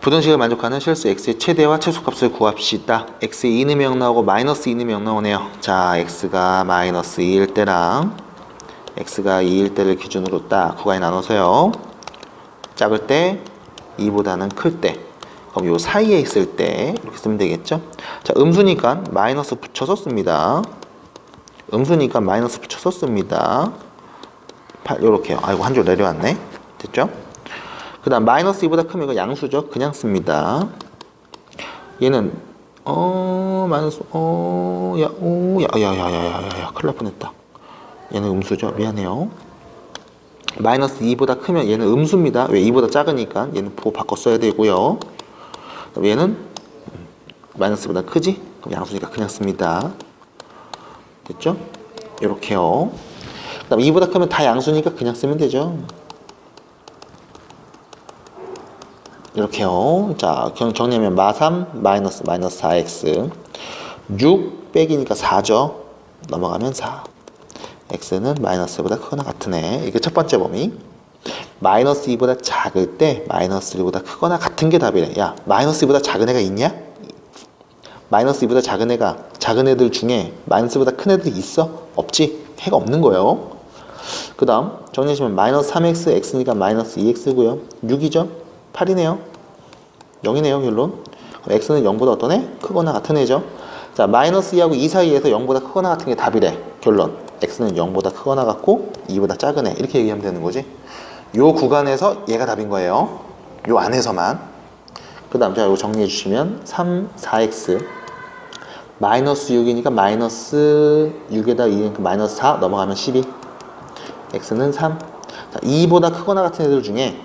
부등식을 만족하는 실수 x의 최대와 최소값을 구합시다. x의 2는 0 나오고 마이너스 2는 0 나오네요. 자, x가 마이너스 2일 때랑 x가 2일 때를 기준으로 딱 구간에 나눠서요. 작을 때 2보다는 클 때. 그럼 요 사이에 있을 때 이렇게 쓰면 되겠죠? 자, 음수니까 마이너스 붙여서 씁니다. 음수니까 마이너스 붙여서 씁니다. 요렇게요. 아이고 한 줄 내려왔네. 됐죠? 그 다음 마이너스 2보다 크면 이거 양수죠. 그냥 씁니다. 얘는 어 마이너스 어야오야야야야야야 큰일 날 뻔했다. 얘는 음수죠. 미안해요. 마이너스 2보다 크면 얘는 음수입니다. 왜 2보다 작으니까 얘는 보고 바꿔 써야 되고요. 얘는 마이너스보다 크지? 그럼 양수니까 그냥 씁니다. 됐죠? 이렇게요. 그다음 2보다 크면 다 양수니까 그냥 쓰면 되죠. 이렇게요. 자, 정리하면 마3 마이너스 마이너스 4x 6 빼기니까 4죠. 넘어가면 4. x는 마이너스보다 크거나 애. 이게 첫 번째 범위. 마이너스 2보다 작을 때 마이너스 1보다 크거나 같은 게 답이래. 야, 마이너스 2보다 작은 애가 있냐? 마이너스 2보다 작은 애가 작은 애들 중에 마이너스보다 큰 애들이 있어? 없지? 해가 없는 거예요. 그 다음 정리하시면 마이너스 3x, x니까 마이너스 2x고요. 6이죠? 8이네요. 0이네요, 결론. x는 0보다 어떤 애? 크거나 같은 애죠. 자, 마이너스 2하고 2 사이에서 0보다 크거나 같은 게 답이래. 결론. x는 0보다 크거나 같고 2보다 작은 애. 이렇게 얘기하면 되는 거지. 요 구간에서 얘가 답인 거예요. 요 안에서만. 그 다음 자, 이거 정리해 주시면 3, 4x 마이너스 6이니까 마이너스 6에다 2니까 마이너스 4 넘어가면 12 x는 3 자, 2보다 크거나 같은 애들 중에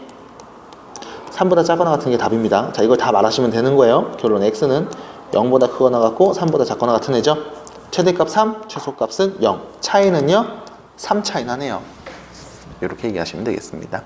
3보다 작거나 같은 게 답입니다. 자 이걸 다 말하시면 되는 거예요. 결론 x는 0보다 크거나 같고 3보다 작거나 같은 애죠. 최대값 3 최소값은 0 차이는요? 3 차이 나네요. 이렇게 얘기하시면 되겠습니다